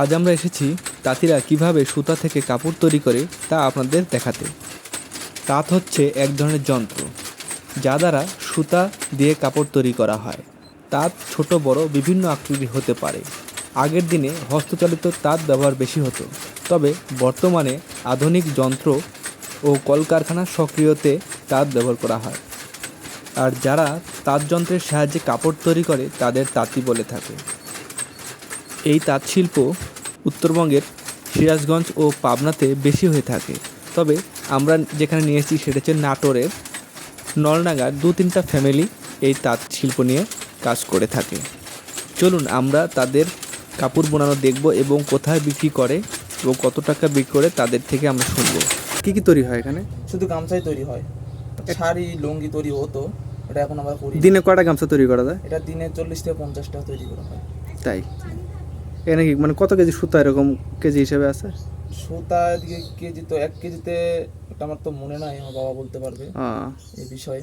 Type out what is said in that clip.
আজ আমরা এসেছি তাঁতিরা কীভাবে সুতা থেকে কাপড় তৈরি করে তা আপনাদের দেখাতে। তাঁত হচ্ছে এক ধরনের যন্ত্র, যা দ্বারা সুতা দিয়ে কাপড় তৈরি করা হয়। তাঁত ছোট, বড়, বিভিন্ন আকৃতি হতে পারে। আগের দিনে হস্তচালিত তাঁত ব্যবহার বেশি হতো, তবে বর্তমানে আধুনিক যন্ত্র ও কলকারখানার সক্রিয়তে তাঁত ব্যবহার করা হয়। আর যারা তাঁত যন্ত্রের সাহায্যে কাপড় তৈরি করে, তাদের তাঁতি বলে থাকে। এই তাঁত শিল্প উত্তরবঙ্গের সিরাজগঞ্জ ও পাবনাতে বেশি হয়ে থাকে। তবে আমরা যেখানে নিয়ে এসেছি সেটা হচ্ছে নাটোরের নলনাগার দু তিনটা ফ্যামিলি এই তাঁত শিল্প নিয়ে কাজ করে থাকে। চলুন আমরা তাদের কাপড় বোনানো দেখব এবং কোথায় বিক্রি করে এবং কত টাকা বিক্রি করে তাদের থেকে আমরা শুনব। কী কী তৈরি হয় এখানে? শুধু গামছাই তৈরি হয়। শাড়ি লুঙ্গি তৈরি হতো। এটা এখন আমরা করি দিনে কয়টা গামছা তৈরি করা যায়? এটা দিনে চল্লিশ থেকে পঞ্চাশটা তৈরি করা হয়। তাই? এখানে কি মানে কত কেজি সুতা এরকম কেজি হিসেবে আছে? সুতা এদিকে কেজি তো এক কেজিতে আমার তো মনে নাই আমার বাবা বলতে পারবে আহ, এই বিষয়ে।